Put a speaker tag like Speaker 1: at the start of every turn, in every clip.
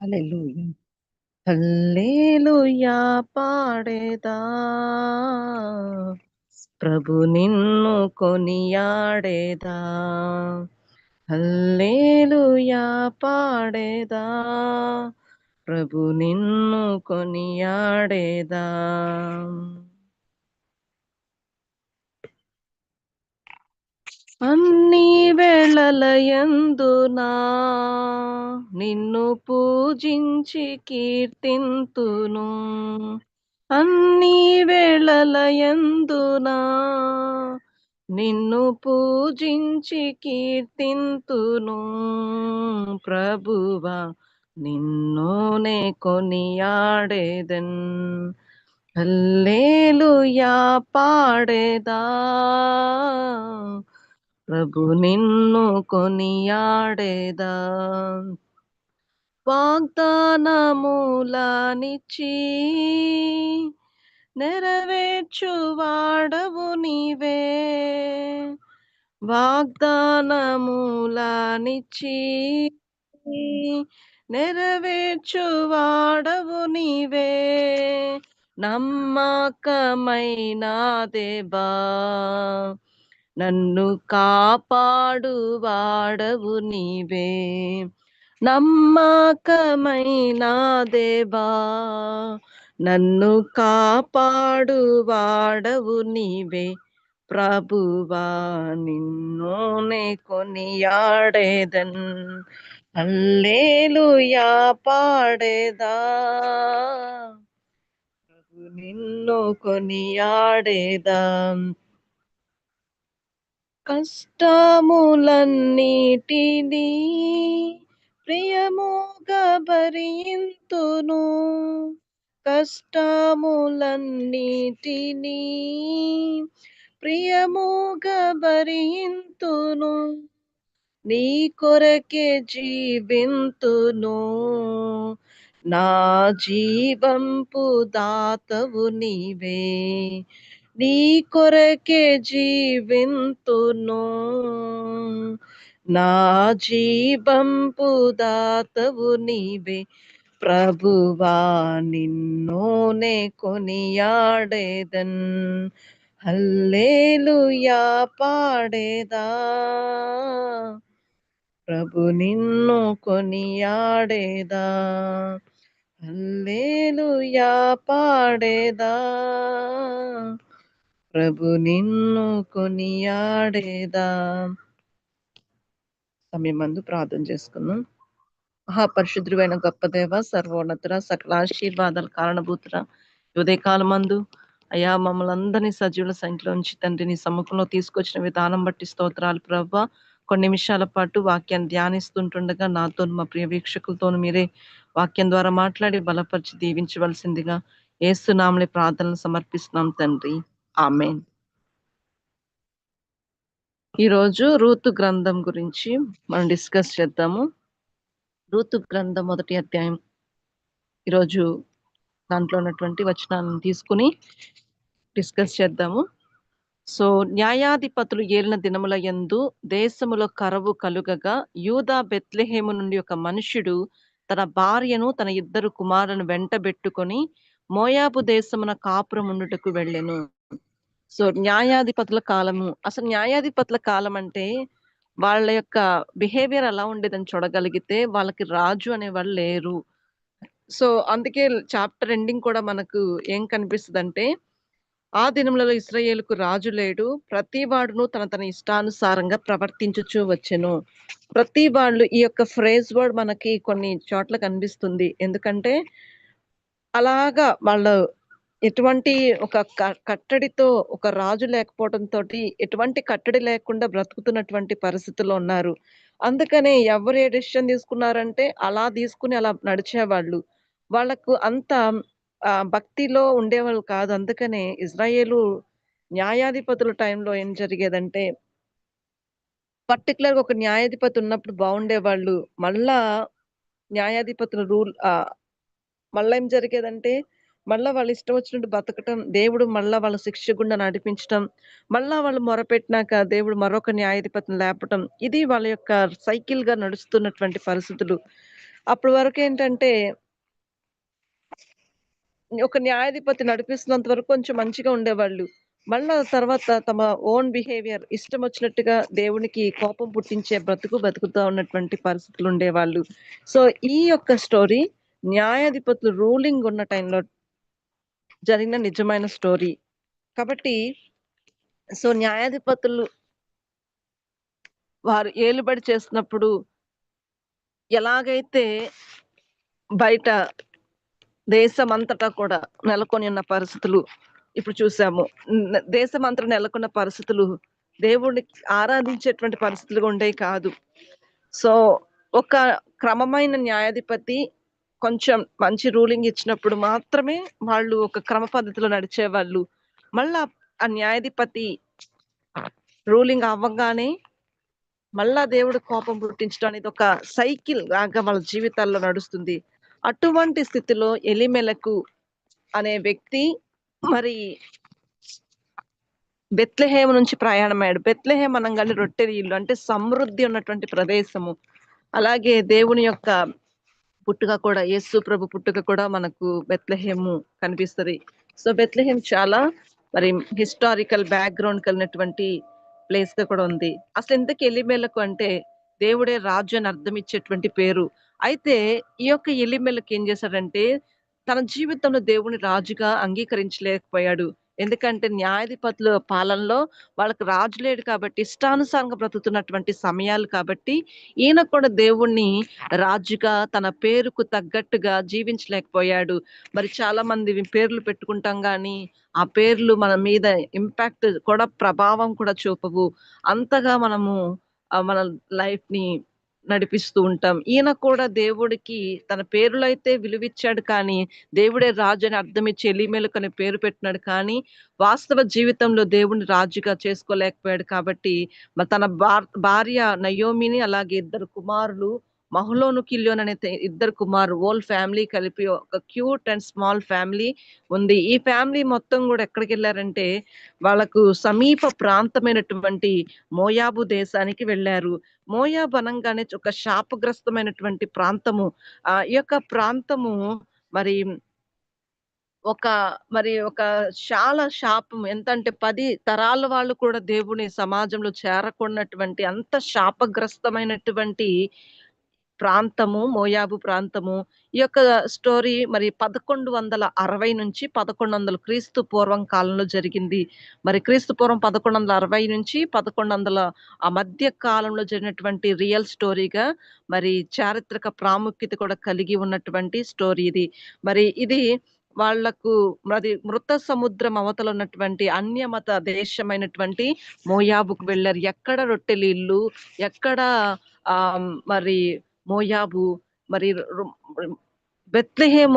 Speaker 1: హల్లెలూయా. హల్లెలూయా పాడేదా. ప్రభు నిన్ను కొనియాడేదా. హల్లెలూయా పాడేదా. ప్రభు నిన్ను కొనియాడేదా. అన్ని వేళలయందునా నిన్ను పూజించి కీర్తింతును. అన్ని వేళలయందునా నిన్ను పూజించి కీర్తింతును. ప్రభువా నిన్నోనే కొనియాడేదన్. అల్లేలుయా పాడేదా? ప్రభు నిన్ను కొనియాడేదా? వాగ్దానమూలానిచ్చి నెరవేర్చువాడవు నీవే. వాగ్దానమూలానిచ్చి నెరవేర్చువాడవు నీవే. నమ్మకమైన దేవా నన్ను కాపాడు వాడవు నీవే. నమ్మకమైన దేవా నన్ను కాపాడు వాడవు నీవే. ప్రభువా నిన్నోనే కొనియాడేదన్. అల్లేలుయా పాడేదా. ప్రభు నిన్ను కొనియాడేదా. కష్టములన్నిటినీ ప్రియముగా భరింతును. కష్టములన్నిటినీ ప్రియముగా భరింతును. నీ కొరకే జీవింతును. నా జీవంపు దాతవు నీవే. నీ కొరకే జీవింతును నా జీవంపు దాతవు నీవే ప్రభువా నిన్నోనే కొనియాడేదన్ హల్లేలుయా పాడేదా ప్రభు నిన్ను కొనియాడేదా హల్లేలుయా పాడేదా ప్రభు నిన్ను కొనియాడేదా? సమయమందు ప్రార్థన చేసుకుందాం. మహాపరిశుద్ధుడైన గొప్ప దేవ సర్వోన్నతుర సకల ఆశీర్వాదాల కారణభూతుర ఉదయకాల మందు అయా మమ్మల్ని అందరినీ సజీవుల సంఖ్యలో ఉంచి తండ్రి నీ సముఖంలో తీసుకొచ్చిన విధానం బట్టి స్తోత్రాలు ప్రవ్వ కొన్ని నిమిషాల పాటు వాక్యాన్ని ధ్యానిస్తుంటుండగా నాతో మా ప్రియ వీక్షకులతో మీరే వాక్యం ద్వారా మాట్లాడి బలపరిచి దీవించవలసిందిగా ఏసునామని ప్రార్థనలు సమర్పిస్తున్నాం తండ్రి. ఆమెన్. ఈరోజు రూతు గ్రంథం గురించి మనం డిస్కస్ చేద్దాము. రూతు గ్రంథం మొదటి అధ్యాయం. ఈరోజు దాంట్లో ఉన్నటువంటి వచనాలను తీసుకుని డిస్కస్ చేద్దాము. సో న్యాయాధిపతులు ఏలిన దినముల యందు దేశములో కరవు కలుగగా యూదా బెత్లెహేము నుండి ఒక మనుష్యుడు తన భార్యను తన ఇద్దరు కుమారులను వెంటబెట్టుకొని మోయాబు దేశమున కాపురముండుటకు వెళ్ళెను. సో న్యాయాధిపతుల కాలము. అసలు న్యాయాధిపతుల కాలం అంటే వాళ్ళ యొక్క బిహేవియర్ ఎలా ఉండేదని చూడగలిగితే వాళ్ళకి రాజు అనే వాళ్ళు లేరు. సో అందుకే చాప్టర్ ఎండింగ్ కూడా మనకు ఏం కనిపిస్తుంది అంటే ఆ దినములలో ఇస్రాయేల్కు రాజు లేడు. ప్రతి వాడును తన తన ఇష్టానుసారంగా ప్రవర్తించుచూ వచ్చెను. ప్రతి వాళ్ళు ఈ యొక్క ఫ్రేజ్ వర్డ్ మనకి కొన్ని చోట్ల కనిపిస్తుంది. ఎందుకంటే అలాగా వాళ్ళు ఎటువంటి ఒక క- కట్టడితో ఒక రాజు లేకపోవడంతో తోటి ఎటువంటి కట్టడి లేకుండా బ్రతుకుతున్నటువంటి పరిస్థితుల్లో ఉన్నారు. అందుకనే ఎవరు ఏ డెసిషన్ తీసుకున్నారంటే అలా తీసుకుని అలా నడిచేవాళ్ళు. వాళ్ళకు అంత ఆ, భక్తిలో ఉండేవాళ్ళు కాదు. అందుకనే ఇజ్రాయేలు న్యాయాధిపతుల టైంలో ఏం జరిగేదంటే పర్టికులర్ ఒక న్యాయాధిపతి ఉన్నప్పుడు బాగుండేవాళ్ళు. మళ్ళా న్యాయాధిపతుల రూల్ ఆ ఏం జరిగేదంటే మళ్ళా వాళ్ళు ఇష్టం వచ్చినట్టు బతకటం దేవుడు మళ్ళా వాళ్ళ శిక్ష గుండా నడిపించటం మళ్ళా వాళ్ళు మొరపెట్టినాక దేవుడు మరొక న్యాయాధిపతిని లేపటం ఇది వాళ్ళ యొక్క సైకిల్గా నడుస్తున్నటువంటి పరిస్థితులు అప్పటి వరకేంటంటే ఒక న్యాయాధిపతి నడిపిస్తున్నంత వరకు కొంచెం మంచిగా ఉండేవాళ్ళు. మళ్ళా తర్వాత తమ ఓన్ బిహేవియర్ ఇష్టం వచ్చినట్టుగా దేవునికి కోపం పుట్టించే బ్రతుకు బతుకుతా ఉన్నటువంటి పరిస్థితులు ఉండేవాళ్ళు సో, ఈ యొక్క స్టోరీ న్యాయాధిపతులు రూలింగ్ ఉన్న టైంలో జరిగిన నిజమైన స్టోరీ. కాబట్టి సో, న్యాయాధిపతులు వారు ఏలుబడి చేసినప్పుడు ఎలాగైతే బయట దేశమంతటా కూడా నెలకొని ఉన్న పరిస్థితులు ఇప్పుడు చూసాము. దేశం దేశమంతటా నెలకొన్న పరిస్థితులు దేవుడిని ఆరాధించేటువంటి పరిస్థితులుగా ఉండేవి కాదు. సో, ఒక క్రమమైన న్యాయాధిపతి కొంచెం మంచి రూలింగ్ ఇచ్చినప్పుడు మాత్రమే వాళ్ళు ఒక క్రమ పద్ధతిలో నడిచేవాళ్ళు. మళ్ళా ఆ న్యాయాధిపతి రూలింగ్ అవ్వగానే మళ్ళా దేవుడు కోపం పుట్టించడం అనేది ఒక సైకిల్ లాగా వాళ్ళ జీవితాల్లో నడుస్తుంది. అటువంటి స్థితిలో ఎలిమెలకు అనే వ్యక్తి మరి బెత్లహేమ నుంచి ప్రయాణమయ్యాడు. బెత్లహేమ అనగానే రొట్టెలు ఇల్లు అంటే సమృద్ధి ఉన్నటువంటి ప్రదేశము. అలాగే దేవుని యొక్క పుట్టుక కూడా యేసు ప్రభు పుట్టుక కూడా మనకు బెత్లెహేము కనిపిస్తది. సో, బెత్లెహేం చాలా మరి హిస్టారికల్ బ్యాక్‌గ్రౌండ్ కలిగినటువంటి ప్లేస్గా కూడా ఉంది. అసలు ఇంతకు ఎలిమేలకు అంటే దేవుడే రాజు అని అర్థం ఇచ్చేటువంటి పేరు. అయితే ఈ యొక్క ఎలిమెలకు ఏం చేశాడంటే తన జీవితంలో దేవుని రాజుగా అంగీకరించలేకపోయాడు. ఎందుకంటే న్యాయాధిపతుల పాలనలో వాళ్ళకి రాజు లేడు కాబట్టి ఇష్టానుసారంగా బ్రతుకుతున్నటువంటి సమయాలు కాబట్టి ఈయన కూడా దేవుణ్ణి రాజుగా తన పేరుకు తగ్గట్టుగా జీవించలేకపోయాడు. మరి చాలా మంది పేర్లు పెట్టుకుంటాం కానీ ఆ పేర్లు మన మీద ఇంపాక్ట్ కూడా ప్రభావం కూడా చూపవు. అంతగా మనము మన మన లైఫ్‌ని నడిపిస్తూ ఉంటాం. ఈయన కూడా దేవుడికి తన పేరులో అయితే విలువిచ్చాడు కానీ, దేవుడే రాజు అని అర్థమిచ్చి ఎలీమెలకు అనే పేరు పెట్టినాడు కానీ, వాస్తవ జీవితంలో దేవుడిని రాజుగా చేసుకోలేకపోయాడు కాబట్టి, మరి తన భార్ భార్య నయోమిని అలాగే ఇద్దరు కుమారులు మహలోను, కిల్యోను అనే ఇద్దరు కుమార్ హోల్ ఫ్యామిలీ కలిపి ఒక క్యూట్ అండ్ స్మాల్ ఫ్యామిలీ ఉంది. ఈ ఫ్యామిలీ మొత్తం కూడా ఎక్కడికి వెళ్ళారంటే వాళ్ళకు సమీప ప్రాంతమైనటువంటి మోయాబు దేశానికి వెళ్ళారు మోయాబు అనగానే ఒక శాపగ్రస్తమైనటువంటి ప్రాంతము. ఆ ఈ యొక్క ప్రాంతము మరి ఒక మరి ఒక చాలా శాపం ఎంతంటే పది తరాల వాళ్ళు కూడా దేవుని సమాజంలో చేరకున్నటువంటి అంత శాపగ్రస్తమైనటువంటి ప్రాంతము మోయాబు ప్రాంతము. ఈ యొక్క స్టోరీ మరి 1160 నుంచి 1100 క్రీస్తు పూర్వం కాలంలో జరిగింది. మరి క్రీస్తు పూర్వం 1160 నుంచి 1100 ఆ మధ్య కాలంలో జరిగినటువంటి రియల్ స్టోరీగా మరి చారిత్రక ప్రాముఖ్యత కూడా కలిగి ఉన్నటువంటి స్టోరీ ఇది. మరి ఇది వాళ్ళకు మరి మృత సముద్రం అవతల ఉన్నటువంటి అన్యమత దేశమైనటువంటి మోయాబుకు వెళ్ళారు ఎక్కడ రొట్టెల ఇల్లు, ఎక్కడ మరి మోయాబు మరి రు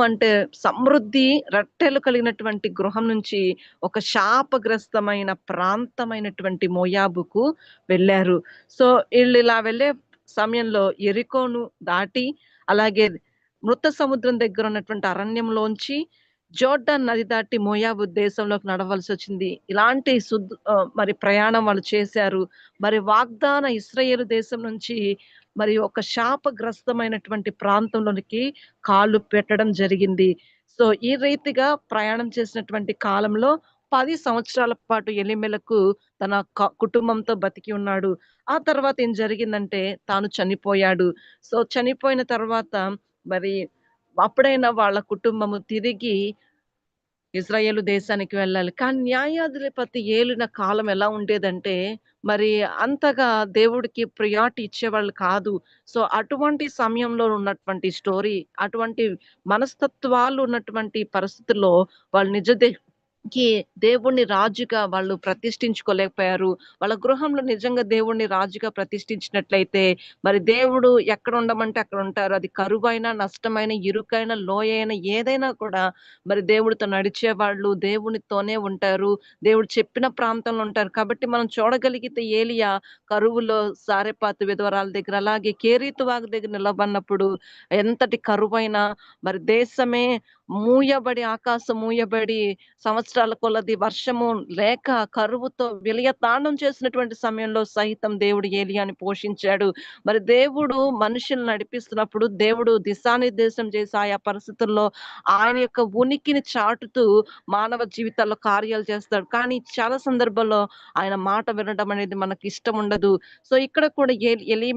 Speaker 1: అంటే సమృద్ధి రట్టెలు కలిగినటువంటి గృహం నుంచి ఒక శాపగ్రస్తమైన ప్రాంతమైనటువంటి మోయాబుకు వెళ్ళారు సో, వీళ్ళు ఇలా వెళ్ళే సమయంలో ఎరికోను దాటి అలాగే మృత సముద్రం దగ్గర ఉన్నటువంటి అరణ్యంలోంచి జోర్డాన్ నది దాటి మోయాబు దేశంలోకి నడవలసి వచ్చింది ఇలాంటి సుద్ మరి ప్రయాణం వాళ్ళు చేశారు. మరి వాగ్దాన ఇస్రాయేల్ దేశం నుంచి మరి ఒక శాపగ్రస్తమైనటువంటి ప్రాంతంలోనికి కాళ్ళు పెట్టడం జరిగింది. సో, ఈ రీతిగా ప్రయాణం చేసినటువంటి కాలంలో పది సంవత్సరాల పాటు ఎలిమెలకు తన కుటుంబంతో బతికి ఉన్నాడు. ఆ తర్వాత ఏం జరిగిందంటే తాను చనిపోయాడు. సో, చనిపోయిన తర్వాత మరి అప్పుడైనా వాళ్ళ కుటుంబము తిరిగి ఇజ్రాయేల్ దేశానికి వెళ్ళాలి. కానీ న్యాయాధిపతి ఏలిన కాలం ఎలా ఉండేదంటే, మరి అంతగా దేవుడికి ప్రియారిటీ ఇచ్చేవాళ్ళు కాదు. సో, అటువంటి సమయంలో ఉన్నటువంటి స్టోరీ, అటువంటి మనస్తత్వాలు ఉన్నటువంటి పరిస్థితుల్లో వాళ్ళు నిజ కి దేవుణ్ణి రాజుగా వాళ్ళు ప్రతిష్ఠించుకోలేకపోయారు. వాళ్ళ గృహంలో నిజంగా దేవుడిని రాజుగా ప్రతిష్ఠించినట్లయితే, మరి దేవుడు ఎక్కడ ఉండమంటే అక్కడ ఉంటారు. అది కరువైన, నష్టమైన, ఇరుకైన, అయినా ఏదైనా కూడా మరి దేవుడితో నడిచేవాళ్ళు దేవునితోనే ఉంటారు. దేవుడు చెప్పిన ప్రాంతంలో ఉంటారు. కాబట్టి మనం చూడగలిగితే ఏలియా కరువులో సారెపాతు విధవరాల దగ్గర, అలాగే కేరీతు వాగు దగ్గర నిలబడినప్పుడు ఎంతటి కరువైన మరి దేశమే మూయబడి, ఆకాశం మూయబడి సంవత్సరం సంవత్సరాల కొలది వర్షము లేక కరువుతో విలయతాండం చేసినటువంటి సమయంలో సహితం దేవుడు ఏలియాని పోషించాడు. మరి దేవుడు మనుషులు నడిపిస్తున్నప్పుడు దేవుడు దిశానిర్దేశం చేసి ఆయా పరిస్థితుల్లో ఆయన యొక్క ఉనికిని చాటుతూ మానవ జీవితాల్లో కార్యాలు చేస్తాడు. కానీ చాలా సందర్భాల్లో ఆయన మాట వినడం అనేది మనకి ఇష్టం ఉండదు. సో ఇక్కడ కూడా ఎలి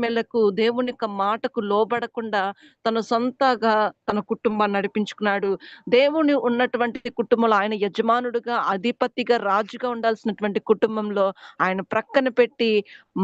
Speaker 1: దేవుని యొక్క మాటకు లోబడకుండా తన సొంతగా తన కుటుంబాన్ని నడిపించుకున్నాడు. దేవుని ఉన్నటువంటి కుటుంబంలో ఆయన యజమాను యజమానుడుగా, అధిపతిగా, రాజుగా ఉండాల్సినటువంటి కుటుంబంలో ఆయన ప్రక్కన పెట్టి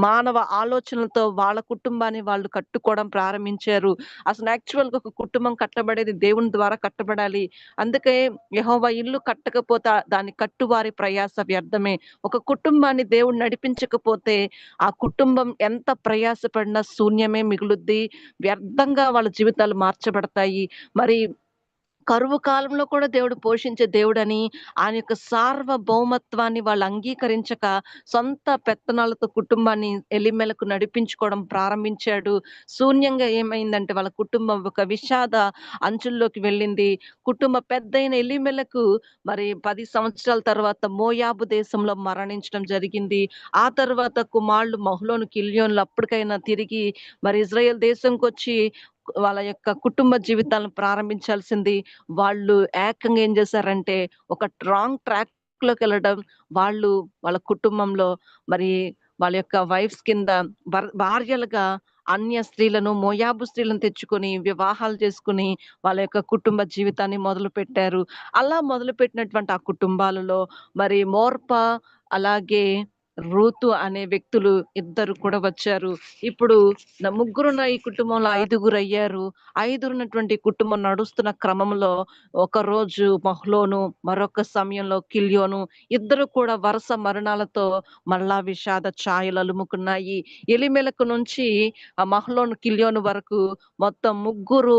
Speaker 1: మానవ ఆలోచనలతో వాళ్ళ కుటుంబాన్ని వాళ్ళు కట్టుకోవడం ప్రారంభించారు. అసలు యాక్చువల్‌గా ఒక కుటుంబం కట్టబడేది దేవుని ద్వారా కట్టబడాలి. అందుకే యెహోవా ఇల్లు కట్టకపోతే దాన్ని కట్టువారి ప్రయాస వ్యర్థమే. ఒక కుటుంబాన్ని దేవుడు నడిపించకపోతే ఆ కుటుంబం ఎంత ప్రయాసపడినా శూన్యమే మిగులుద్ది. వ్యర్థంగా వాళ్ళ జీవితాలు మార్చబడతాయి. మరి కరువు కాలంలో కూడా దేవుడు పోషించే దేవుడని, ఆయన యొక్క సార్వభౌమత్వాన్ని వాళ్ళు అంగీకరించక, సొంత పెత్తనాలతో కుటుంబాన్ని ఎలిమెలకు నడిపించుకోవడం ప్రారంభించాడు. శూన్యంగా ఏమైందంటే వాళ్ళ కుటుంబం ఒక విషాద అంచుల్లోకి వెళ్ళింది. కుటుంబ పెద్దయిన ఎలిమెలకు మరి పది సంవత్సరాల తర్వాత మోయాబు దేశంలో మరణించడం జరిగింది. ఆ తర్వాత కుమారులు మహులోను కిలియోన్లు అప్పటికైనా తిరిగి మరి ఇజ్రాయెల్ దేశంకొచ్చి వాళ్ళ యొక్క కుటుంబ జీవితాలను ప్రారంభించాల్సింది. వాళ్ళు ఏకంగా ఏం చేశారంటే ఒక రాంగ్ ట్రాక్‌లోకెళ్ళడం, వాళ్ళు వాళ్ళ కుటుంబంలో మరి వాళ్ళ యొక్క వైఫ్స్ కింద భార్యలుగా అన్య స్త్రీలను, మోయాబు స్త్రీలను తెచ్చుకొని వివాహాలు చేసుకుని వాళ్ళ యొక్క కుటుంబ జీవితాన్ని మొదలుపెట్టారు. అలా మొదలుపెట్టినటువంటి ఆ కుటుంబాలలో మరి మోర్పా అలాగే రూతు అనే వ్యక్తులు ఇద్దరు కూడా వచ్చారు. ఇప్పుడు ముగ్గురున్న ఈ కుటుంబంలో ఐదుగురు అయ్యారు ఐదురున్నటువంటి కుటుంబం నడుస్తున్న క్రమంలో ఒకరోజు మహ్లోను, మరొక సమయంలో కిలియోను ఇద్దరు కూడా వరుస మరణాలతో మళ్ళా విషాద ఛాయలు అలుముకున్నాయి. ఎలిమెలకు నుంచి ఆ మహ్లోను, కిలియోను వరకు మొత్తం ముగ్గురు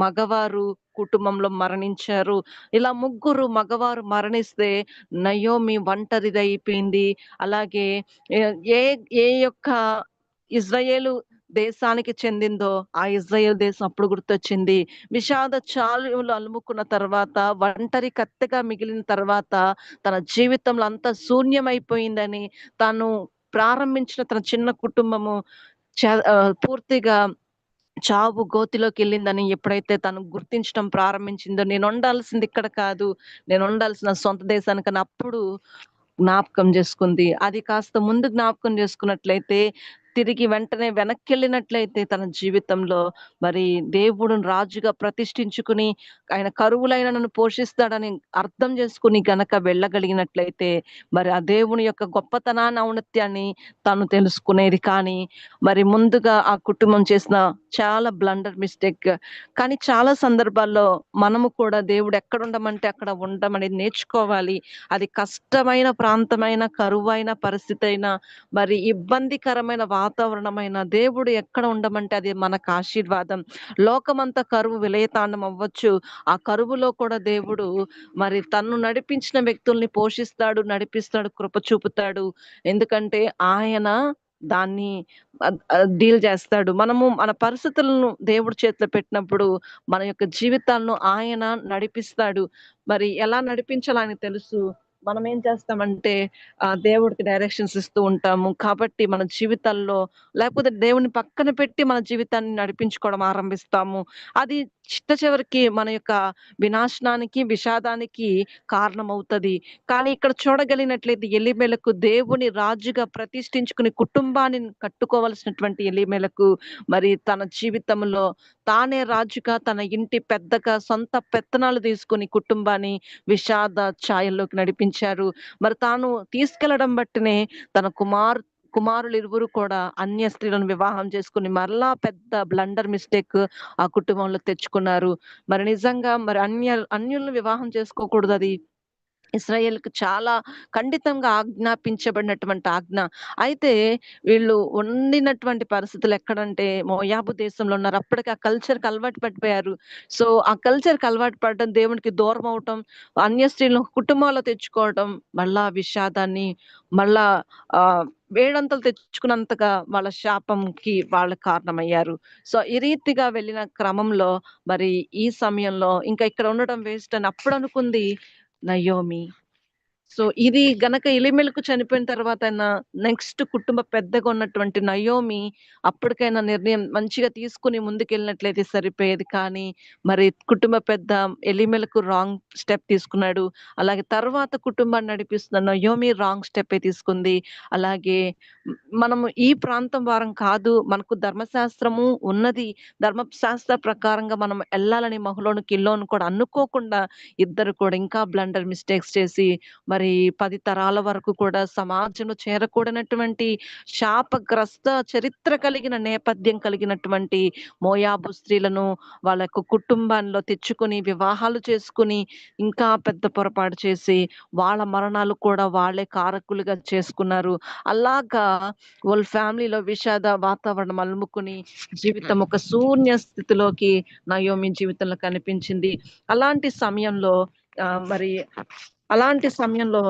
Speaker 1: మగవారు కుటుంబంలో మరణించారు. ఇలా ముగ్గురు మగవారు మరణిస్తే నయోమి ఒంటరిదయిపోయింది. అలాగే ఏ ఏ యొక్క ఇజ్రాయేలు దేశానికి చెందిందో ఆ ఇజ్రాయేల్ దేశం అప్పుడు గుర్తొచ్చింది. విషాద చాలు అలుముకున్న తర్వాత ఒంటరి కత్తెగా మిగిలిన తర్వాత తన జీవితంలో అంతా శూన్యమైపోయిందని తను ప్రారంభించిన తన చిన్న కుటుంబము చ పూర్తిగా చావు గోతిలోకెళ్ళిందని ఎప్పుడైతే తను గుర్తించడం ప్రారంభించిందో నేను ఉండాల్సింది ఇక్కడ కాదు. నేను ఉండాల్సిన సొంత దేశానికని అప్పుడు జ్ఞాపకం చేసుకుంది. అది కాస్త ముందు జ్ఞాపకం చేసుకున్నట్లయితే తిరిగి వెంటనే వెనక్కి వెళ్ళినట్లయితే తన జీవితంలో మరి దేవుడుని రాజుగా ప్రతిష్ఠించుకుని ఆయన కరువులైన నన్ను పోషిస్తాడని అర్థం చేసుకుని గనక వెళ్ళగలిగినట్లయితే మరి ఆ దేవుని యొక్క గొప్పతనాన్ని, ఔన్నత్యాన్ని తను తెలుసుకునేది. కానీ మరి ముందుగా ఆ కుటుంబం చేసిన చాలా బ్లండర్ మిస్టేక్. కానీ చాలా సందర్భాల్లో మనము కూడా దేవుడు ఎక్కడ ఉండమంటే అక్కడ ఉండడం అనేది నేర్చుకోవాలి. అది కష్టమైన ప్రాంతమైన, కరువైన పరిస్థితి అయినా మరి ఇబ్బందికరమైన వాతావరణమైన దేవుడు ఎక్కడ ఉండమంటే అది మనకు ఆశీర్వాదం. లోకమంతా కరువు విలయతాండం అవ్వచ్చు. ఆ కరువులో కూడా దేవుడు మరి తను నడిపించిన వ్యక్తుల్ని పోషిస్తాడు, నడిపిస్తాడు, కృప చూపుతాడు. ఎందుకంటే ఆయన దాన్ని డీల్ చేస్తాడు. మనము మన పరిస్థితులను దేవుడి చేతిలో పెట్టినప్పుడు మన యొక్క జీవితాలను ఆయన నడిపిస్తాడు. మరి ఎలా నడిపించాలో తెలుసు. మనం ఏం చేస్తామంటే దేవుడికి డైరెక్షన్స్ ఇస్తూ ఉంటాము. కాబట్టి మన జీవితాల్లో లేకపోతే దేవుని పక్కన పెట్టి మన జీవితాన్ని నడిపించుకోవడం ఆరంభిస్తాము. అది చిట్ట చివరికి మన యొక్క వినాశనానికి, విషాదానికి కారణమవుతుంది కానీ ఇక్కడ చూడగలిగినట్లయితే ఎలిమేలకు దేవుని రాజుగా ప్రతిష్ఠించుకుని కుటుంబాన్ని కట్టుకోవలసినటువంటి ఎలిమేలకు మరి తన జీవితంలో తానే రాజుగా, తన ఇంటి పెద్దగా సొంత పెత్తనాలు తీసుకొని కుటుంబాన్ని విషాద ఛాయల్లోకి నడిపించారు. మరి తాను తీసుకెళ్ళడం బట్టినే తన కుమార్ కుమారులు ఇరువురు కూడా అన్య స్త్రీలను వివాహం చేసుకుని మరలా పెద్ద బ్లండర్ మిస్టేక్ ఆ కుటుంబంలో తెచ్చుకున్నారు. మరి నిజంగా మరి అన్య అన్యులను వివాహం చేసుకోకూడదు అది ఇశ్రాయేలుకి చాలా ఖండితంగా ఆజ్ఞాపించబడినటువంటి ఆజ్ఞ. అయితే వీళ్ళు ఉండినటువంటి పరిస్థితులు ఎక్కడంటే మోయాబు దేశంలో ఉన్నారు. అప్పటికి ఆ కల్చర్‌కి అలవాటు పడిపోయారు. సో, ఆ కల్చర్‌కి అలవాటు పడడం, దేవునికి దూరం అవటం అన్య స్త్రీలను కుటుంబాల్లో తెచ్చుకోవడం, మళ్ళా విషాదాన్ని, మళ్ళా ఆ వేడంతలు తెచ్చుకున్నంతగా వాళ్ళ శాపంకి వాళ్ళు కారణమయ్యారు. సో, ఈ రీతిగా వెళ్ళిన క్రమంలో మరి ఈ సమయంలో ఇంకా ఇక్కడ ఉండడం వేస్ట్ అని అప్పుడు అనుకుంది నయోమి. సో, ఇది గనక ఇలిమెలకు చనిపోయిన తర్వాతైనా నెక్స్ట్ కుటుంబ పెద్దగా ఉన్నటువంటి నయోమి అప్పటికైనా నిర్ణయం మంచిగా తీసుకొని ముందుకెళ్ళినట్లయితే సరిపోయేది. కానీ మరి కుటుంబ పెద్ద ఎలిమెలకు రాంగ్ స్టెప్ తీసుకున్నాడు. అలాగే తర్వాత కుటుంబాన్ని నడిపిస్తున్న నయోమి రాంగ్ స్టెప్ తీసుకుంది. అలాగే మనము ఈ ప్రాంతం వారం కాదు. మనకు ధర్మశాస్త్రము ఉన్నది. ధర్మశాస్త్ర ప్రకారంగా మనం వెళ్ళాలని మహులోను కిల్లోను కూడా అనుకోకుండా ఇద్దరు కూడా ఇంకా బ్లండర్ మిస్టేక్స్ చేసి మరి 10 తరాల వరకు కూడా సమాజంలో చేరకూడనటువంటి శాపగ్రస్త చరిత్ర కలిగిన నేపథ్యం కలిగినటువంటి మోయాబు స్త్రీలను వాళ్ళ యొక్క కుటుంబాల్లో తెచ్చుకుని వివాహాలు చేసుకొని ఇంకా పెద్ద పొరపాటు చేసి వాళ్ళ మరణాలు కూడా వాళ్ళే కారకులుగా చేసుకున్నారు. అలాగా వాళ్ళ ఫ్యామిలీలో విషాద వాతావరణం అలుముకుని జీవితం ఒక శూన్య స్థితిలోకి నయోమి జీవితంలో కనిపించింది. అలాంటి సమయంలో మరి అలాంటి సమయంలో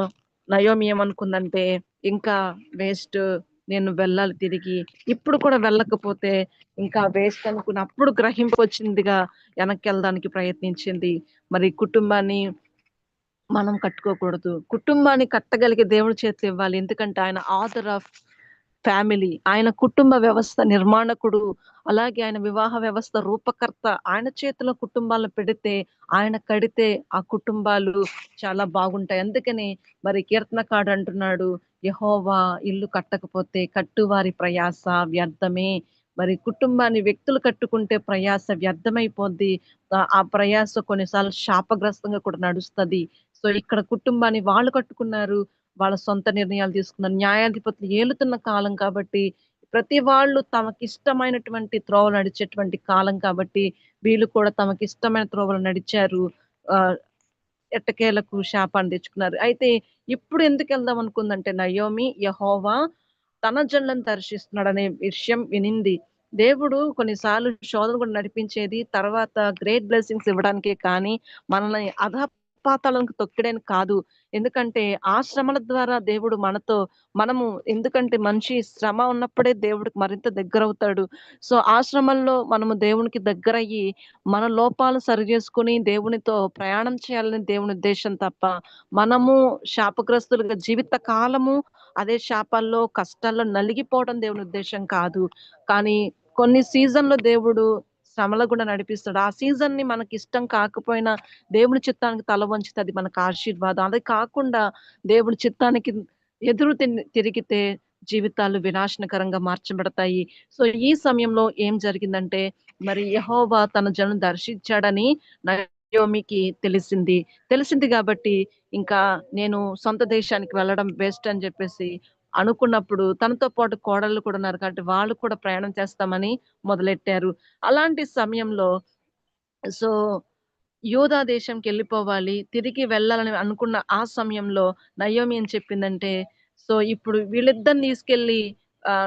Speaker 1: నయోమి ఏమనుకుందంటే ఇంకా వేస్ట్ నేను వెళ్ళాలి తిరిగి. ఇప్పుడు కూడా వెళ్ళకపోతే ఇంకా వేస్ట్ అనుకుని అప్పుడు గ్రహింపొచ్చిందిగా వెనక్కెళ్ళడానికి ప్రయత్నించింది. మరి కుటుంబాన్ని మనం కట్టుకోకూడదు. కుటుంబాన్ని కట్టగలిగే దేవుడి చేతులు ఇవ్వాలి. ఎందుకంటే ఆయన ఆథర్ ఆఫ్ ఫ్యామిలీ. ఆయన కుటుంబ వ్యవస్థ నిర్మాణకుడు. అలాగే ఆయన వివాహ వ్యవస్థ రూపకర్త. ఆయన చేతిలో కుటుంబాలను పెడితే, ఆయన కడితే ఆ కుటుంబాలు చాలా బాగుంటాయి. అందుకని మరి కీర్తనకాడు అంటున్నాడు, యహోవా ఇల్లు కట్టకపోతే కట్టువారి ప్రయాస వ్యర్థమే. మరి కుటుంబాన్ని వ్యక్తులు కట్టుకుంటే ప్రయాస వ్యర్థమైపోద్ది. ఆ ప్రయాస కొన్నిసార్లు శాపగ్రస్తంగా కూడా నడుస్తది. సో, ఇక్కడ కుటుంబాన్ని వాళ్ళు కట్టుకున్నారు. వాళ్ళ సొంత నిర్ణయాలు తీసుకున్నారు. న్యాయాధిపతులు ఏలుతున్న కాలం కాబట్టి ప్రతి వాళ్ళు తమకిష్టమైనటువంటి త్రోవలు నడిచేటువంటి కాలం కాబట్టి వీళ్ళు కూడా తమకిష్టమైన త్రోవలు నడిచారు. ఆ ఎట్టకేలకు శాపాన్ని తెచ్చుకున్నారు. అయితే ఇప్పుడు ఎందుకు వెళ్దాం అనుకుందంటే నయోమి యహోవా తన జన్లను దర్శిస్తున్నాడు అనే విషయం వినింది. దేవుడు కొన్నిసార్లు శోధన కూడా నడిపించేది తర్వాత గ్రేట్ బ్లెస్సింగ్స్ ఇవ్వడానికే కానీ మనల్ని అధపాతాళంకి తొక్కడానికి కాదు. ఎందుకంటే ఆ శ్రమల ద్వారా దేవుడు మనతో మనము ఎందుకంటే మనిషి శ్రమ ఉన్నప్పుడే దేవుడికి మరింత దగ్గర అవుతాడు సో, ఆ శ్రమల్లో మనము దేవునికి దగ్గర అయ్యి మన లోపాలు సరి చేసుకుని దేవునితో ప్రయాణం చేయాలని దేవుని ఉద్దేశం తప్ప, మనము శాపగ్రస్తులుగా జీవిత కాలము అదే శాపాల్లో, కష్టాల్లో నలిగిపోవడం దేవుని ఉద్దేశం కాదు. కానీ కొన్ని సీజన్‌లో దేవుడు శ్రమల కూడా నడిపిస్తాడు. ఆ సీజన్ని మనకి ఇష్టం కాకపోయినా దేవుని చిత్తానికి తల వంచితే అది మనకు ఆశీర్వాదం. అది కాకుండా దేవుని చిత్తానికి ఎదురు తిరిగితే జీవితాలు వినాశనకరంగా మార్చబడతాయి. సో, ఈ సమయంలో ఏం జరిగిందంటే మరి యహోవా తన జనం దర్శించాడని నయోమికి తెలిసింది. తెలిసింది కాబట్టి ఇంకా నేను సొంత దేశానికి వెళ్ళడం బెస్ట్ అని చెప్పేసి అనుకున్నప్పుడు తనతో పాటు కోడళ్ళు కూడా ఉన్నారు కాబట్టి వాళ్ళు కూడా ప్రయాణం చేస్తామని మొదలెట్టారు. అలాంటి సమయంలో సో, యూదా దేశంకెళ్ళిపోవాలి. తిరిగి వెళ్ళాలని అనుకున్న ఆ సమయంలో నయోమి ఏం చెప్పిందంటే, సో, ఇప్పుడు వీళ్ళిద్దరిని తీసుకెళ్ళి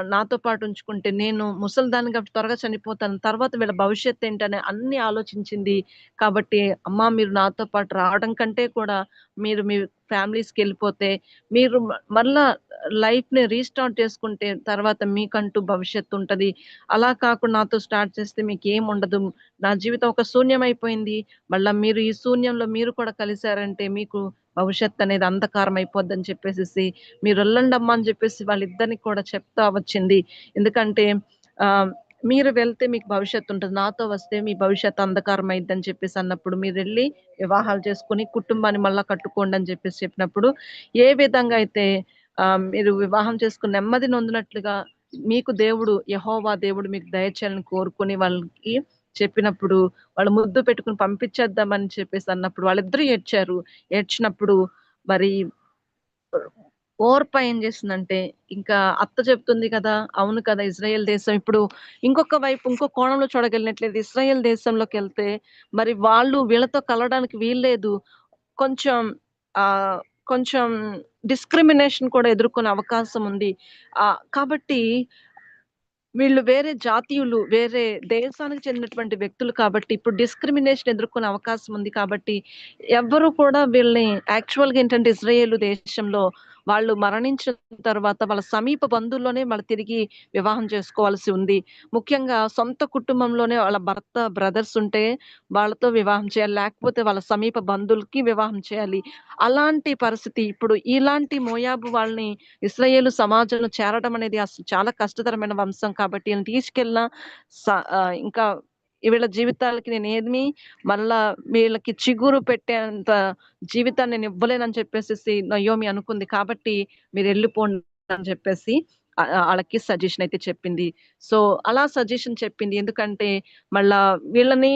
Speaker 1: నాతో పాటు ఉంచుకుంటే నేను ముసలిదాన్ని కాబట్టి త్వరగా చనిపోతాను. తర్వాత వీళ్ళ భవిష్యత్ భవిష్యత్తేంటని అన్ని ఆలోచించింది. కాబట్టి అమ్మ మీరు నాతో పాటు రావడం కంటే కూడా మీరు మీ ఫ్యామిలీస్కి వెళ్ళిపోతే మీరు మళ్ళా లైఫ్‌ని రీస్టార్ట్ చేసుకుంటే తర్వాత మీకంటూ భవిష్యత్తు ఉంటుంది అలా కాకుండా నాతో స్టార్ట్ చేస్తే మీకేముండదు. నా జీవితం ఒక శూన్యమైపోయింది. మళ్ళా మీరు ఈ శూన్యంలో మీరు కూడా కలిశారంటే మీకు భవిష్యత్తనేది అంధకారం అయిపోద్దని చెప్పేసేసి మీరెళ్ళండమ్మా అని చెప్పేసి వాళ్ళిద్దరిని కూడా చెప్తా వచ్చింది. ఎందుకంటే మీరు వెళ్తే మీకు భవిష్యత్తు ఉంటుంది నాతో వస్తే మీ భవిష్యత్తు అంధకారం అయిద్దని చెప్పేసి అన్నప్పుడు మీరు వెళ్ళి వివాహాలు చేసుకొని కుటుంబాన్ని మళ్ళా కట్టుకోండి అని చెప్పేసి చెప్పినప్పుడు ఏ విధంగా అయితే మీరు వివాహం చేసుకుని నెమ్మది నొందినట్లుగా మీకు దేవుడు యహోవా దేవుడు మీకు దయచేయాలని కోరుకొని వాళ్ళకి చెప్పినప్పుడు వాళ్ళు ముద్దు పెట్టుకొని పంపించేద్దామని చెప్పేసి అన్నప్పుడు వాళ్ళిద్దరూ ఏడ్చారు. ఏడ్చినప్పుడు మరి ఓర్ప ఏం చేసిందంటే ఇంకా అత్త చెప్తుంది కదా! అవును కదా! ఇజ్రాయెల్ దేశం ఇప్పుడు ఇంకొక వైపు ఇంకో కోణంలో చూడగలిగినట్లయితే ఇజ్రాయెల్ దేశంలోకెళ్తే మరి వాళ్ళు వీళ్ళతో కలవడానికి వీల్లేదు. కొంచెం ఆ కొంచెం డిస్క్రిమినేషన్ కూడా ఎదుర్కొనే అవకాశం ఉంది. ఆ కాబట్టి వీళ్ళు వేరే జాతీయులు, వేరే దేశానికి చెందినటువంటి వ్యక్తులు కాబట్టి ఇప్పుడు డిస్క్రిమినేషన్ ఎదుర్కొనే అవకాశం ఉంది కాబట్టి ఎవరు కూడా వీళ్ళని యాక్చువల్‌గా ఏంటంటే ఇజ్రాయేల్ దేశంలో వాళ్ళు మరణించిన తర్వాత వాళ్ళ సమీప బంధువుల్లోనే వాళ్ళు తిరిగి వివాహం చేసుకోవాల్సి ఉంది. ముఖ్యంగా సొంత కుటుంబంలోనే వాళ్ళ భర్త, బ్రదర్స్ ఉంటే వాళ్ళతో వివాహం చేయాలి. లేకపోతే వాళ్ళ సమీప బంధువులకి వివాహం చేయాలి. అలాంటి పరిస్థితి ఇప్పుడు ఇలాంటి మోయాబు వాళ్ళని ఇస్రాయేల్ సమాజంలో చేరడం అనేది అసలు చాలా కష్టతరమైన వంశం కాబట్టి తీసుకెళ్ళిన స ఇంకా వీళ్ళ జీవితాలకి నేనేమి మళ్ళా వీళ్ళకి చిగురు పెట్టేంత జీవితాన్ని నేను ఇవ్వలేనని చెప్పేసేసి నయోమి అనుకుంది. కాబట్టి మీరెళ్ళిపోండి అని చెప్పేసి వాళ్ళకి సజెషన్ అయితే చెప్పింది. సో, అలా సజెషన్ చెప్పింది. ఎందుకంటే మళ్ళా వీళ్ళని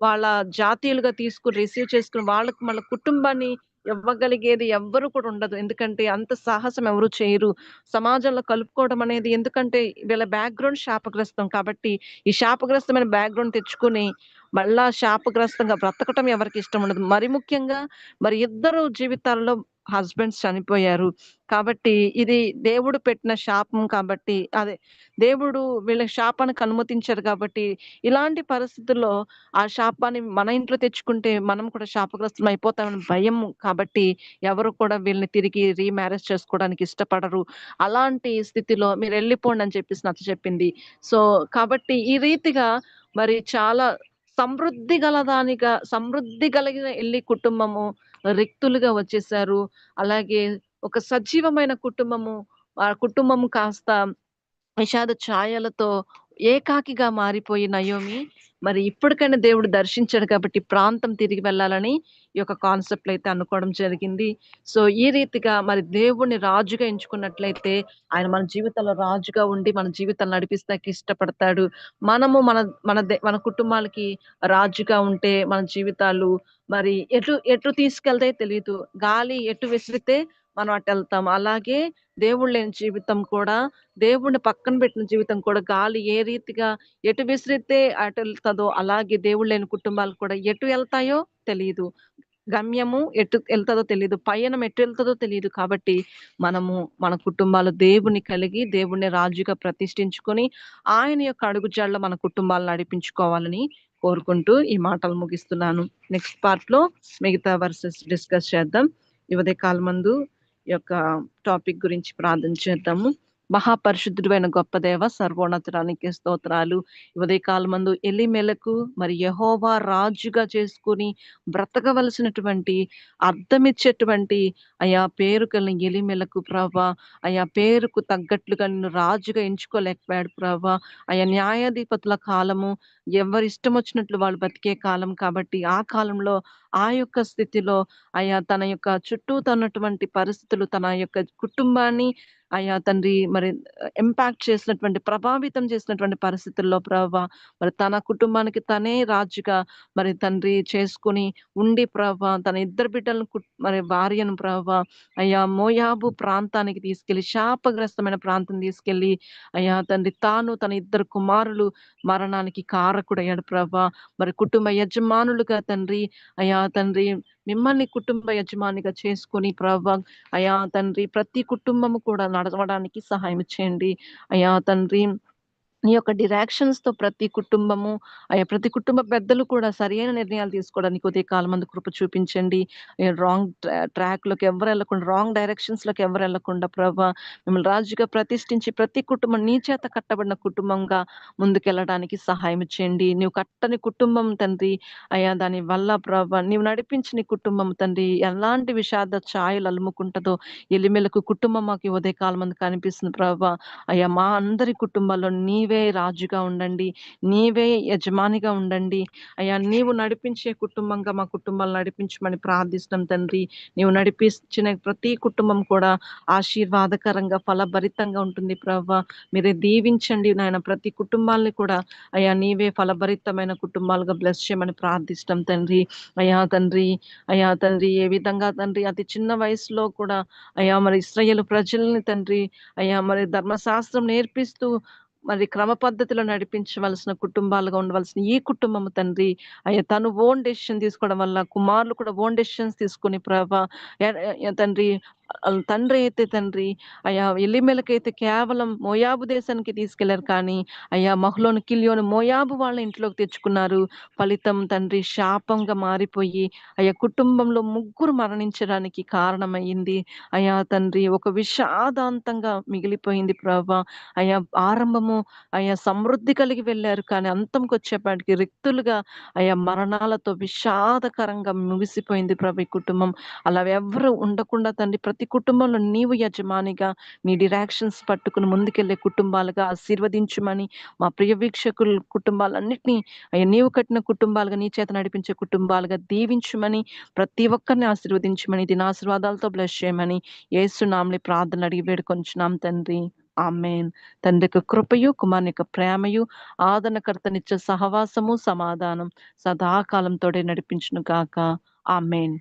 Speaker 1: వాళ్ళ జాతీయులుగా తీసుకొని రిసీవ్ చేసుకుని వాళ్ళకి మళ్ళీ కుటుంబాన్ని ఇవ్వగలిగేది ఎవ్వరు కూడా ఉండదు. ఎందుకంటే అంత సాహసం ఎవరు చేయరు. సమాజంలో కలుపుకోవడం అనేది ఎందుకంటే వీళ్ళ బ్యాక్‌గ్రౌండ్ శాపగ్రస్తం కాబట్టి ఈ శాపగ్రస్తమైన బ్యాక్‌గ్రౌండ్ తెచ్చుకొని మళ్ళా శాపగ్రస్తంగా బ్రతకటం ఎవరికి ఇష్టం ఉండదు. మరి ముఖ్యంగా మరి ఇద్దరు జీవితాల్లో హస్బెండ్స్ చనిపోయారు. కాబట్టి ఇది దేవుడు పెట్టిన శాపం కాబట్టి అదే దేవుడు వీళ్ళ శాపానికి అనుమతించారు కాబట్టి ఇలాంటి పరిస్థితుల్లో ఆ శాపాన్ని మన ఇంట్లో తెచ్చుకుంటే మనం కూడా శాపగ్రస్తం అయిపోతామని భయం కాబట్టి ఎవరు కూడా వీళ్ళని తిరిగి రీమ్యారేజ్ చేసుకోవడానికి ఇష్టపడరు. అలాంటి స్థితిలో మీరెళ్ళిపోండి అని చెప్పేసి నచ్చచెప్పింది. సో, కాబట్టి ఈ రీతిగా మరి చాలా సమృద్ధి గలదానిగా సమృద్ధి కలిగిన వెళ్ళి కుటుంబము రిక్తులుగా వచ్చేసారు. అలాగే ఒక సజీవమైన కుటుంబము ఆ కుటుంబం కాస్త విషాద ఛాయలతో ఏకాకిగా మారిపోయి నయోమి మరి ఇప్పటికైనా దేవుడు దర్శించాడు కాబట్టి ప్రాంతం తిరిగి వెళ్ళాలని ఈ యొక్క కాన్సెప్ట్ అయితే అనుకోవడం జరిగింది. సో, ఈ రీతిగా మరి దేవుడిని రాజుగా ఎంచుకున్నట్లయితే ఆయన మన జీవితంలో రాజుగా ఉండి మన జీవితాన్ని నడిపిస్తానికి ఇష్టపడతాడు. మనము మన మన దే మన కుటుంబాలకి రాజుగా ఉంటే మన జీవితాలు మరి ఎటు ఎటు తీసుకెళ్తాయో తెలియదు గాలి ఎటు విసిరితే మనం అటు వెళ్తాం అలాగే దేవుడు లేని జీవితం కూడా దేవుడిని పక్కన పెట్టిన జీవితం కూడా గాలి ఏ రీతిగా ఎటు విసిరితే అటు వెళ్తుందో అలాగే దేవుడు లేని కుటుంబాలు కూడా ఎటు వెళ్తాయో తెలియదు గమ్యము ఎటు వెళ్తుందో తెలియదు పయనం ఎటు వెళ్తుందో తెలియదు కాబట్టి మనము మన కుటుంబాలు దేవుని కలిగి దేవుణ్ణి రాజుగా ప్రతిష్ఠించుకొని ఆయన యొక్క అడుగుజాడలో మన కుటుంబాలను నడిపించుకోవాలని కోరుకుంటూ ఈ మాటలు ముగిస్తున్నాను. నెక్స్ట్ పార్ట్లో మిగతా వర్సెస్ డిస్కస్ చేద్దాం. ఈ కాలమందు ఈ యొక్క టాపిక్ గురించి ప్రార్థన చేద్దాము. మహాపరిశుద్ధుడైన గొప్ప దేవ సర్వోన్నతరానికి స్తోత్రాలు. ఈ ఉదయకాలమందు ఎలిమెలకు మరి యహోవా రాజుగా చేసుకొని బ్రతకవలసినటువంటి అర్థమిచ్చేటువంటి అయా పేరు కలిగిన ఎలీమెలకు ప్రభా, అయా పేరుకు తగ్గట్లుగా నిన్ను రాజుగా ఎంచుకోలేకపోయాడు ప్రభా. అయా న్యాయాధిపతుల కాలము ఎవరిష్టం వచ్చినట్లు వాళ్ళు బతికే కాలం కాబట్టి ఆ కాలంలో ఆ యొక్క స్థితిలో అయా తన యొక్క చుట్టూ తన్నటువంటి పరిస్థితులు తన యొక్క కుటుంబాన్ని అయా తండ్రి మరి ఇంపాక్ట్ చేసినటువంటి ప్రభావితం చేసినటువంటి పరిస్థితుల్లో ప్రభా మరి తన కుటుంబానికి తనే రాజుగా మరి తండ్రి చేసుకొని ఉండి ప్రభా తన ఇద్దరు బిడ్డలను కు మరి భార్యను ప్రభా అయ్యా మోయాబు ప్రాంతానికి తీసుకెళ్ళి శాపగ్రస్తమైన ప్రాంతం తీసుకెళ్ళి అయ్యా తండ్రి తాను తన ఇద్దరు కుమారులు మరణానికి కారకుడయ్యాడు ప్రభా మరి కుటుంబ యజమానులుగా తండ్రి అయ్యా తండ్రి మిమ్మల్ని కుటుంబ యజమానిగా చేసుకొని ప్రభా అయా తండ్రి ప్రతి కుటుంబము కూడా నడవడానికి సహాయం చేయండి. అయా తండ్రి నీ యొక్క డిరాక్షన్స్‌తో ప్రతి కుటుంబము ఆయా ప్రతి కుటుంబ పెద్దలు కూడా సరైన నిర్ణయాలు తీసుకోవడానికి ఉదయ కాలమందు కృప చూపించండి. రాంగ్ ట్రా ట్రాక్‌లోకి ఎవరు వెళ్ళకుండా రాంగ్ డైరెక్షన్స్లోకి ఎవరు వెళ్ళకుండా ప్రభా మిమ్మల్ని రాజుగా ప్రతిష్ఠించి ప్రతి కుటుంబం నీ చేత కట్టబడిన కుటుంబంగా ముందుకెళ్ళడానికి సహాయం చేయండి. నువ్వు కట్టని కుటుంబం తండ్రి అయ్యా దాని వల్ల ప్రభా నీవు నడిపించిన కుటుంబం తండ్రి ఎలాంటి విషాద ఛాయలు అలుముకుంటుందో ఎలిమెలకు కుటుంబం మాకు ఈ ఉదయ కాలమందు కనిపిస్తుంది ప్రభా. అయ్యా మా అందరి కుటుంబాల్లో నీవే రాజుగా ఉండండి. నీవే యజమానిగా ఉండండి. అయ్యా నీవు నడిపించే కుటుంబంగా మా కుటుంబాలు నడిపించమని ప్రార్థిస్తున్నాం తండ్రి. నీవు నడిపించిన ప్రతి కుటుంబం కూడా ఆశీర్వాదకరంగా, ఫలభరితంగా ఉంటుంది ప్రవ్వ మీరే దీవించండి నాయన ప్రతి కుటుంబాల్ని కూడా అయ్యా నీవే ఫలభరితమైన కుటుంబాలుగా బ్లెస్ చేయమని ప్రార్థిస్తున్నాం తండ్రి. అయ్యా తండ్రి, అయ్యా తండ్రి ఏ విధంగా తండ్రి అతి చిన్న వయసులో కూడా అయ్యా మరి ఇశ్రాయేలు ప్రజల్ని తండ్రి అయ్యా మరి ధర్మశాస్త్రం నేర్పిస్తూ మరి క్రమ పద్ధతిలో నడిపించవలసిన కుటుంబాలుగా ఉండవలసిన ఈ కుటుంబము తండ్రి అయ్యా తను ఓన్ డెసిషన్ తీసుకోవడం వల్ల కుమారులు కూడా ఓన్ డెసిషన్స్ తీసుకొని ప్రభా తండ్రి తండ్రి అయితే తండ్రి అయ్యా ఎల్లిమెలకైతే కేవలం మోయాబు దేశానికి తీసుకెళ్ళారు కానీ అయ్యా మహులోని కిలియోని మోయాబు వాళ్ళ ఇంట్లోకి తెచ్చుకున్నారు. ఫలితం తండ్రి శాపంగా మారిపోయి అయ్యా కుటుంబంలో ముగ్గురు మరణించడానికి కారణమైంది. అయ్యా తండ్రి ఒక విషాదాంతంగా మిగిలిపోయింది ప్రభా. అయ్యా ఆరంభము అయ్యా సమృద్ధి కలిగి వెళ్ళారు కానీ అంతంకి వచ్చేపాటికి రిక్తులుగా అయ్యా మరణాలతో విషాదకరంగా ముగిసిపోయింది ప్రభు కుటుంబం. అలా ఎవరు ఉండకుండా తండ్రి ప్రతి కుటుంబంలో నీవు యజమానిగా నీ డిరాక్షన్స్ పట్టుకుని ముందుకెళ్ళే కుటుంబాలుగా ఆశీర్వదించమని మా ప్రియ వీక్షకుల కుటుంబాలన్నింటినీ అయ్యా నీవు కట్టిన కుటుంబాలుగా నీ చేత నడిపించే కుటుంబాలుగా దీవించమని ప్రతి ఒక్కరిని ఆశీర్వదించమని దీని ఆశీర్వాదాలతో బ్లెస్ చేయమని ఏసునాంని ప్రార్థన అడిగి వేడుకొంచున్నాం తండ్రి. ఆమెన్. తండ్రి యొక్క కృపయు కుమారుని యొక్క ప్రేమయు ఆదరణకర్తనిచ్చే సహవాసము సమాధానం సదాకాలంతోడే నడిపించును గాక. ఆమెన్.